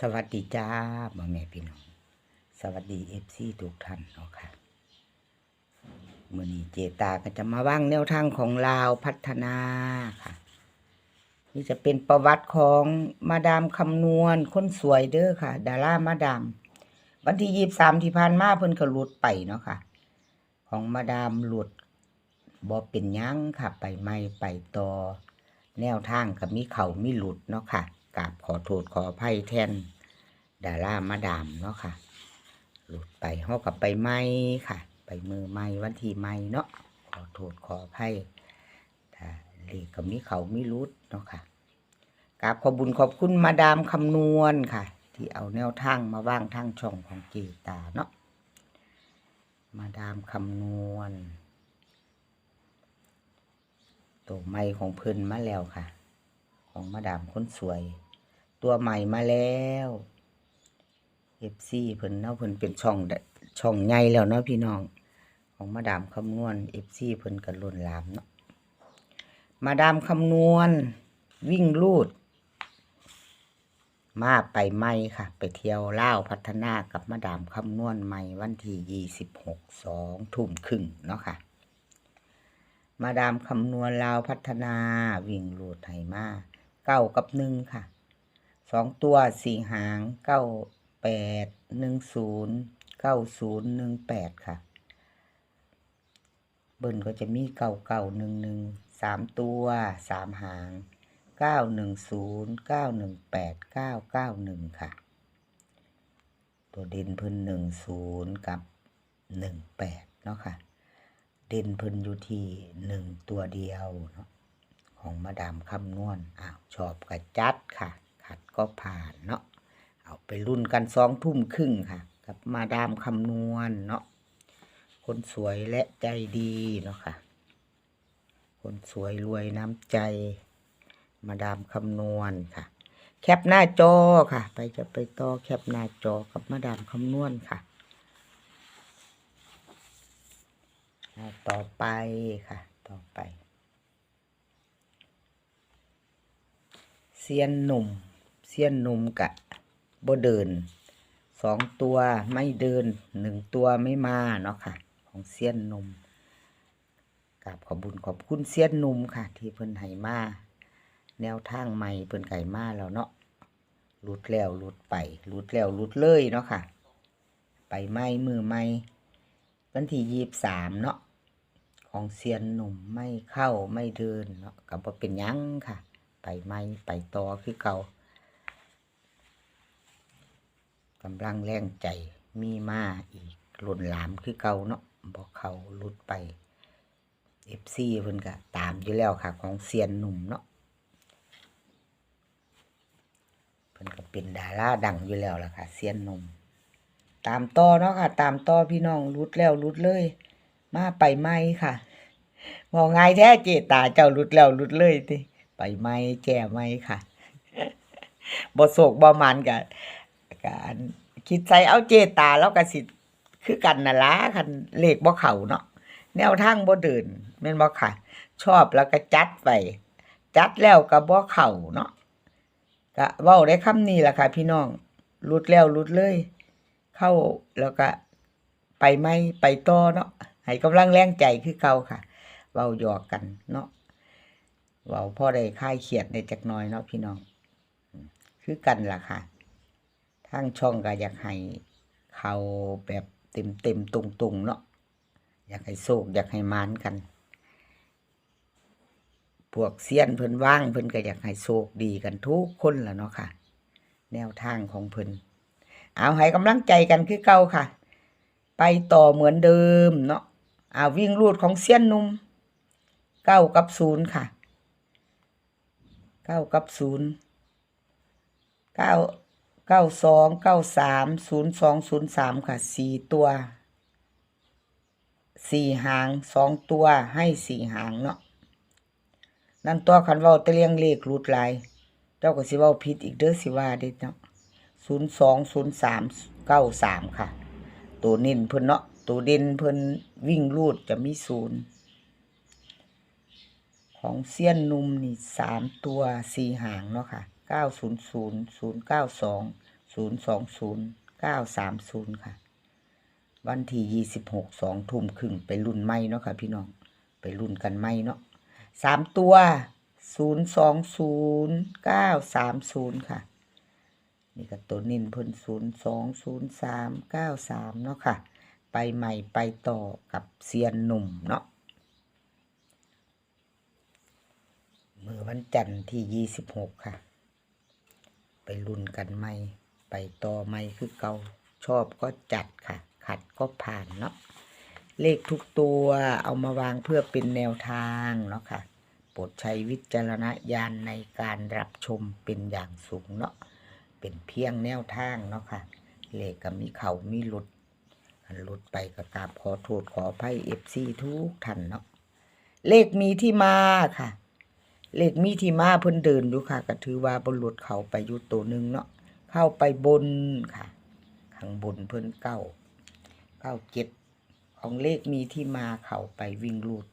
สวัสดีจ้าพ่แม่พี่น้อง สวัสดีเอฟซีทุกท่านเนาะค่ะมื่อนี้เจตาก็จะมาว่างแนวทางของลาวพัฒนาค่ะ นี่จะเป็นประวัติของมาดามคำนวณคนสวยเด้อค่ะ ดารามาดาม วันที่ยี่สามที่ผ่านมาเพิ่นก็หลุดไปเนาะค่ะ ของมาดามหลุดบ่เป็นยั้งค่ะ ไปไม่ไปต่อ แนวทางกับมีเขามีหลุดเนาะค่ะ กราบขอโทษขออภัยแทนดารามาดามเนาะค่ะ หลุดไปเฮากับไปไม่ค่ะ ไปมือไม่วันที่ไม่เนาะขอโทษขออภัยถ้าเลขก็มีเขามีหลุดเนาะค่ะกราบขอบุญขอบคุณมาดามคำนวณค่ะ ที่เอาแนวทางมาว่างทางช่องของเจตาเนาะมาดามคำนวณตัวใหม่ของเพิ่นมาแล้วค่ะ ของมาดามคนสวย ตัวใหม่มาแล้วเอฟซีเพิ่นเนาะเพิ่นเป็นช่องช่องใหญ่แล้วเนาะพี่น้อง ของมาดามคำนวณเอฟซีเพิ่นกันล้นหลามเนาะมาดามคำนวณ วิ่งลูด มาไปไม่ค่ะ ไปเที่ยวเล่าพัฒนากับมาดามคำนวณใหม่วันที่ยี่สิบหกสองทุ่มครึ่งเนาะค่ะมาดามคำนวณลาวพัฒนาวิ่งลูดไหมาเก้ากับหนึ่งค่ะ องตัวสี่หางเก้าแปดหนึ่งศูนย์เก้าศูนย์หนึ่งแปดค่ะ เบิ้ลก็จะมีเก้าเก้าหนึ่งหนึ่งสามตัวสามหางเก้าหนึ่งศูนย์เก้าหนึ่งแปดเก้าเก้าหนึ่งค่ะ ตัวเด่นพิ่นหนึ่งศูนย์กับหนึ่งแปดเนาะค่ะ เด่นพิ่นอยู่ที่หนึ่งตัวเดียวเนาะของมาดามคำนวณอ้าวชอบกับจัดค่ะ ขัดก็ผ่านเนาะเอาไปรุ่นกันสองทุ่มครึ่งค่ะ กับมาดามคำนวณเนาะคนสวยและใจดีเนาะค่ะ คนสวยรวยน้ำใจ มาดามคำนวณค่ะ แคปหน้าจอค่ะ ไปจะไปต่อแคปหน้าจอกับมาดามคำนวณค่ะต่อไปค่ะ ต่อไป เซียนหนุ่ม เซียนนุ่มกะบ่เดินสองตัวไม่เดินหนึ่งตัวไม่มาเนาะค่ะ ของเซียนนุ่มกราบขอบุญขอบคุณเซียนนุ่มค่ะ ที่เพิ่นให้มา แนวทางใหม่เพิ่นไก่มาแล้วเนาะหลุดแล้วหลุดไปหลุดแล้วหลุดเลยเนาะค่ะ ไปไม่มือไม่วันที่ยี่สามเนาะของเซียนหนุ่มไม่เข้าไม่เดินเนาะกับว่าเป็นยังค่ะ ไปไม่ไปต่อคือเก่า กำลังแรงใจมีมาอีกหล่นหลามคือเก่าเนาะบอกเขาลุดไปเอฟซีเพิ่นก็ตามอยู่แล้วค่ะ ของเซียนหนุ่มเนาะเพิ่นก็เป็นดาราดังอยู่แล้วล่ะค่ะ เซียนหนุ่มตามต่อเนาะค่ะ ตามต่อพี่น้องรุดแล้วรุดเลย มาไปไม่ค่ะมองไงายแท้เจตาเจ้ารุดแล้วรุดเลยติไปไม่แก่ไม่ค่ะบ่โศกบ่มันกะ การคิดใจเอาเจตาแล้วก็สิคือกันน่ะล่ะคันเลขบ่เข้าเนาะแนวทางบ่เดินแม่นบ่ค่ะ ชอบแล้วก็จัดไปจัดแล้วก็บ่เข้าเนาะก็เว้าได้คำนี้ล่ะค่ะ พี่น้องรุดแล้วรุดเลย เข้าแล้วก็ไปไม่ไปต่อเนาะให้กำลังแรงใจคือเก่าค่ะเว้าหยอกกันเนาะเว้าพ่อได้คลายเครียดในจักน้อยเนาะพี่น้อง คือกันล่ะค่ะ ทางช่องก็อยากให้เขาแบบเต็มเต็มๆตุงตุงๆเนาะอยากให้โศกอยากให้มานกัน พวกเซียนเพิ่นว่างเพิ่นก็อยากให้โศกดีกันทุกคนละเนาะค่ะ แนวทางของเพิ่นเอาให้กำลังใจกันคือเก่าค่ะ ไปต่อเหมือนเดิมเนาะเอาวิ่งรูดของเซียนนุ่มเก้ากับศูนย์ค่ะเก้ากับศูนย์เก้า เก้าสองเก้าสามศูนย์สองศูนย์สามค่ะสี่ตัวสี่หางสองตัวให้สี่หางเนาะนั่นตัวคันเว่าตะเลียงเลขรูดลายเจ้าก็สิเว้าผิดอีกเด้อสิว่าเด็ดเนาะศูนย์สองศูนย์สามเก้าสามค่ะ ตัวเน้นเพิ่นเนาะตัวเด่นเพิ่นวิ่งรูดจะมีศูนย์ของเซียนนุ่มนี่สามตัวสี่หางเนาะค่ะ เก้าศูนย์ศูนย์ศูนย์เก้าสองศูนย์สองศูนย์เก้าสามศูนย์ค่ะ วันที่ยี่สิบหกสองทุ่มครึ่งไปรุ่นไม่เนาะค่ะพี่น้องไปรุ่นกันไม่เนาะสามตัวศูนย์สองศูนย์เก้าสามศูนย์ค่ะ นี่ก็ตัวนินเพิ่นศูนย์สองศูนย์สามเก้าสามเนาะค่ะ ไปใหม่ไปต่อกับเซียนหนุ่มเนาะมือวันจันทร์ที่ยี่สิบหกค่ะ ไปรุ่นกันใหม่ไปต่อใหม่คือเกาชอบก็จัดค่ะ ขัดก็ผ่านเนาะเลขทุกตัวเอามาวางเพื่อเป็นแนวทางเนาะค่ะโปรดใช้วิจารณญาณในการรับชมเป็นอย่างสูงเนาะเป็นเพียงแนวทางเนาะค่ะ เลขก็มีเขามีหลุดหลุดไปก็กราบขอโทษขออภัยเอฟซีทุกท่านเนาะเลขมีที่มาค่ะ เลขมีที่มาเพิ่นเดินอยู่ค่ะก็ถือว่าบนหลุดเขาไปอยู่ตัวหนึ่งเนาะเข้าไปบนค่ะ ข้างบนเพิ่นเก้าเก้าเจ็ดของเลขมีที่มาเขาไปวิ่งรูด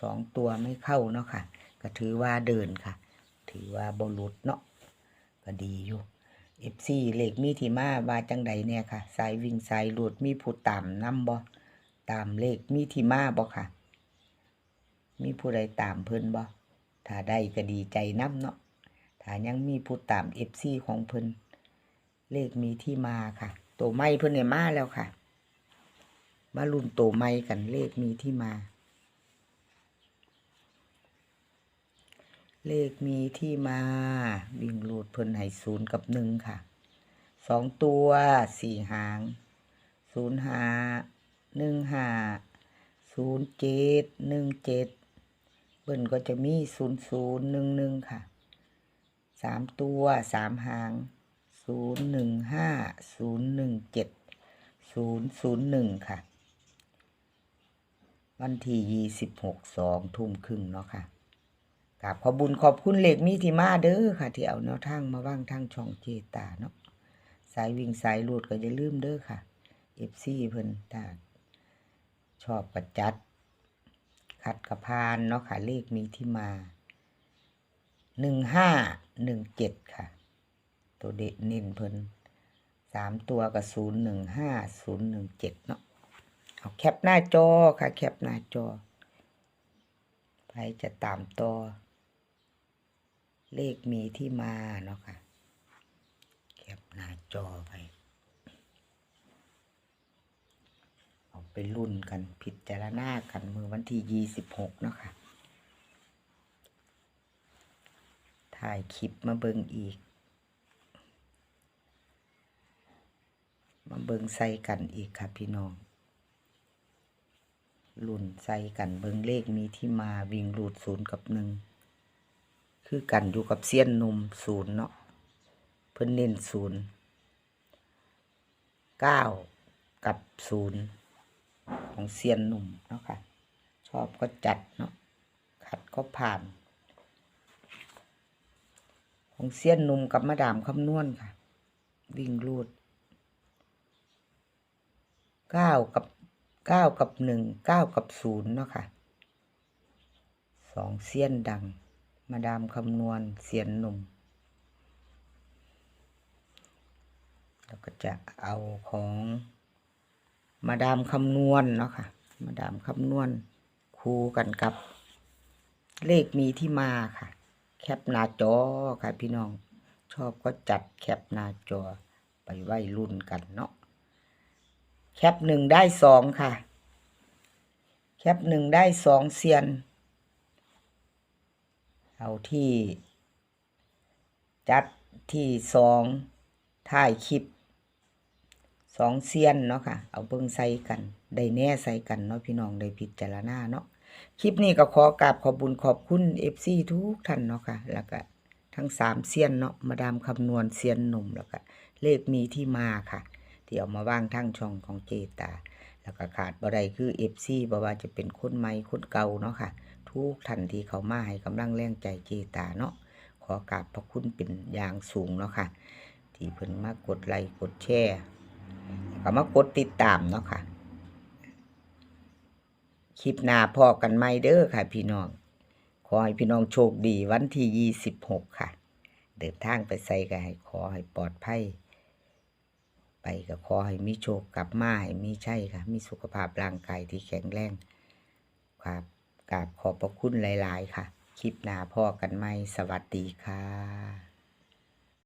สองตัวไม่เข้าเนาะค่ะ ก็ถือว่าเดินค่ะ ถือว่าบหลุดเนาะก็ดีอยู่เอฟซีเลขมีที่มาว่าจังใดเนี่ยค่ะสายวิ่งสายหลุดมีผู้ตามนํบ่ตามเลขมีที่มาบ่ค่ะ มีผู้ใดตามเพิ่นบ่ ถ้าได้ก็ดีใจนํเนาะถ้ายังมีผู้ตามเอฟซีของเพิ่นเลขมีที่มาค่ะโตไม้เพิ่นเนี่ยมาแล้วค่ะ มารุ่นโตไม้กันเลขมีที่มา เลขมีที่มาวิ่งรูดเพิ่นให้ศูนย์กับหนึ่งค่ะสองตัวสี่หางศูนย์ห้าหนึ่งห้าศูนย์เจ็ดหนึ่งเจ็ด เบิ้นก็จะมีศูนย์ศูนย์หนึ่งหนึ่งค่ะสามตัวสามหางศูนย์หนึ่งห้าศูนย์หนึ่งเจ็ดศูนย์ศูนย์หนึ่งค่ะ วันที่ยี่สิบหกสองทุ่มครึ่งเนาะค่ะกราบขอบุญขอบคุณเหล็กมีที่มาเด้อค่ะ ที่เอาแนวทางมาว่างทางช่องเจตาเนาะสายวิ่งสายหลูดก็อย่าลืมเด้อค่ะเอฟซีเพิ่นถ้าชอบประจัด ขัดกระพานเนาะค่ะ เลขมีที่มาหนึ่งห้าหนึ่งเจ็ดค่ะ ตัวเด็ดเน้นเพิ่นสามตัวกับศูนย์หนึ่งห้าศูนย์หนึ่งเจ็ดเนาะเอาแคปหน้าจอค่ะ แคปหน้าจอ ไปจะตามต่อเลขมีที่มาเนาะค่ะ แคปหน้าจอไป เอา ไปรุ่นกันพิดจารณากันมือวันที่ยี่สิบหกเนาะค่ะถ่ายคลิปมาเบิงอีก มาเบิงใส่กันอีกค่ะพี่น้องลุ่นใส่กันเบิงเลขมีที่มาวิ่งรูดศูนย์กับหนึ่งคือกันอยู่กับเสี้ยนนุ่มศูนย์เนาะเพิ่นเน้นศูนย์เก้ากับศูนย์ ของเซียนหนุ่มเนาะค่ะ ชอบก็จัดเนาะขัดก็ผ่าน ของเซียนหนุ่มกับมาดามคำนวณค่ะ วิ่งรูดเก้ากับเก้ากับหนึ่งเก้ากับศูนย์เนาะค่ะสองเซียนดัง มาดามคำนวณเซียนหนุ่มแล้วก็จะเอาของ มาดามคำนวณเนาะค่ะ มาดามคำนวณคูกันกับ เลขมีที่มาค่ะ แคปหน้าจอค่ะพี่น้อง ชอบก็จัดแคปหน้าจอไปไว้รุ่นกันเนาะ แคปหนึ่งได้สองค่ะ แคปหนึ่งได้สองเซียน เอาที่ จัดที่สองถ่ายคลิป สองเซียนเนาะค่ะ เอาเบิ่งใส่กันได้แน่ใส่กันเนาะพี่น้องได้พิจารณาเนาะคลิปนี้ก็ขอกราบขอบุญขอบคุณเอฟซีทุกท่านเนาะค่ะ แล้วก็ทั้งสามเซียนเนาะมาดามคำนวณเซียนหนุ่มแล้วก็เลขมีที่มาค่ะที่เอามาว่างทั้งช่องของเจตา แล้วก็ขาดบ่ได้คือเอฟซีบ่ว่าจะเป็นคนใหม่คนเก่าเนาะค่ะ ทุกท่านที่เขามาให้กำลังแรงใจเจตาเนาะขอกราบพระคุณเป็นอย่างสูงเนาะค่ะ ที่เพิ่นมากดไลค์กดแชร์ แล้วก็มากดติดตามเนาะค่ะ คลิปหน้าพอกันไหมเด้อค่ะ พี่น้อง ขอให้พี่น้องโชคดีวันที่ยี่สิบหกค่ะ เดินทางไปใส่ก็ให้ขอให้ปลอดภัย ไปก็ขอให้มีโชคกลับมาให้มีใช่ค่ะ มีสุขภาพร่างกายที่แข็งแรงครับกราบขอบพระคุณหลาย ๆ ค่ะ คลิปหน้าพ่อกันไหมสวัสดีค่ะ